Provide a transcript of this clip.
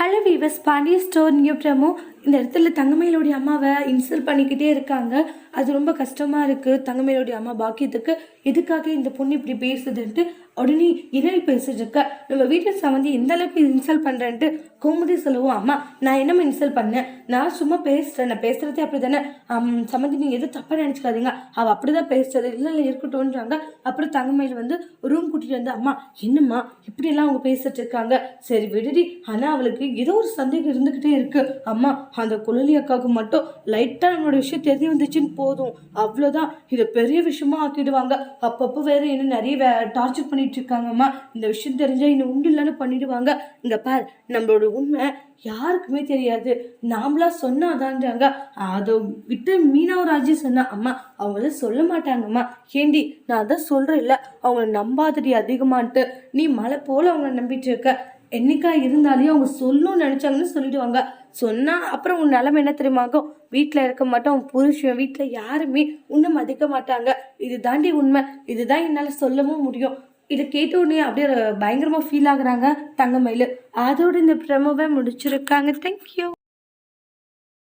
Hello viewers Pandiya store new promo. இந்த இடத்துல தங்கமயிலோடைய அம்மாவை இன்சல்ட் பண்ணிக்கிட்டே இருக்காங்க. அது ரொம்ப கஷ்டமாக இருக்குது தங்கமயிலோடைய அம்மா பாக்கியத்துக்கு எதுக்காக இந்த பொண்ணு இப்படி பேசுதுன்ட்டு உடனே என்ன பேசிட்டு இருக்க. நம்ம வீட்டில் சம்மந்தி எந்த அளவுக்கு இன்சல்ட் பண்ணுறேன்ட்டு கோமுதி சொல்லுவோம் அம்மா நான் என்னம்மா இன்சல்ட் பண்ணேன்? நான் சும்மா பேசுகிறேன் நான் பேசுகிறதே அப்படி தானே சம்மந்தி நீங்கள் எதுவும் தப்பாக நினச்சிக்காதீங்க. அவள் அப்படி தான் பேசுறது. இல்லை இல்லை இருக்கட்டும்ன்றாங்க. அப்புறம் தங்கமயில் வந்து ரூம் கூட்டிகிட்டு வந்து அம்மா என்னம்மா இப்படியெல்லாம் அவங்க பேசிட்டு இருக்காங்க? சரி விடுடி. ஆனால் அவளுக்கு ஏதோ ஒரு சந்தேகம் இருந்துக்கிட்டே இருக்கு. அம்மா அந்த குழலி அக்காவுக்கு மட்டும் லைட்டாக நம்மளோட விஷயம் தெரிய வந்துச்சுன்னு போதும். அவ்வளோதான் இதை பெரிய விஷயமா ஆக்கிடுவாங்க. அப்பப்போ வேற என்ன நிறைய வே டார்ச்சர் பண்ணிட்டு இருக்காங்கம்மா. இந்த விஷயம் தெரிஞ்சா இன்னும் உண்டு இல்லைன்னு பண்ணிடுவாங்க. இந்த பார் நம்மளோட உண்மை யாருக்குமே தெரியாது. நாமளா சொன்னாதான்றாங்க அதை விட்டு மீனாவும் ராஜி சொன்னா அம்மா அவங்கள சொல்ல மாட்டாங்கம்மா. ஏண்டி நான் அதான் சொல்றேன் இல்லை அவங்கள நம்பாதடி அதிகமான்ட்டு. நீ மலை போல அவங்கள நம்பிட்டு இருக்க. என்னைக்கா இருந்தாலும் அவங்க சொல்லணும்னு நினைச்சாங்கன்னு சொல்லிடுவாங்க. சொன்னா அப்புறம் உன் நிலைமை என்ன தெரியுமாகும் வீட்டில் இருக்க மாட்டோம் உன் புருஷன் வீட்டில் யாருமே உன்னை மதிக்க மாட்டாங்க. இது தாண்டி உண்மை. இதுதான் என்னால் சொல்லவும் முடியும். இதை கேட்ட உடனே அப்படியே பயங்கரமாக ஃபீல் ஆகுறாங்க தங்கமயில். அதோட இந்த ப்ரமோவை முடிச்சிருக்காங்க. தேங்க்யூ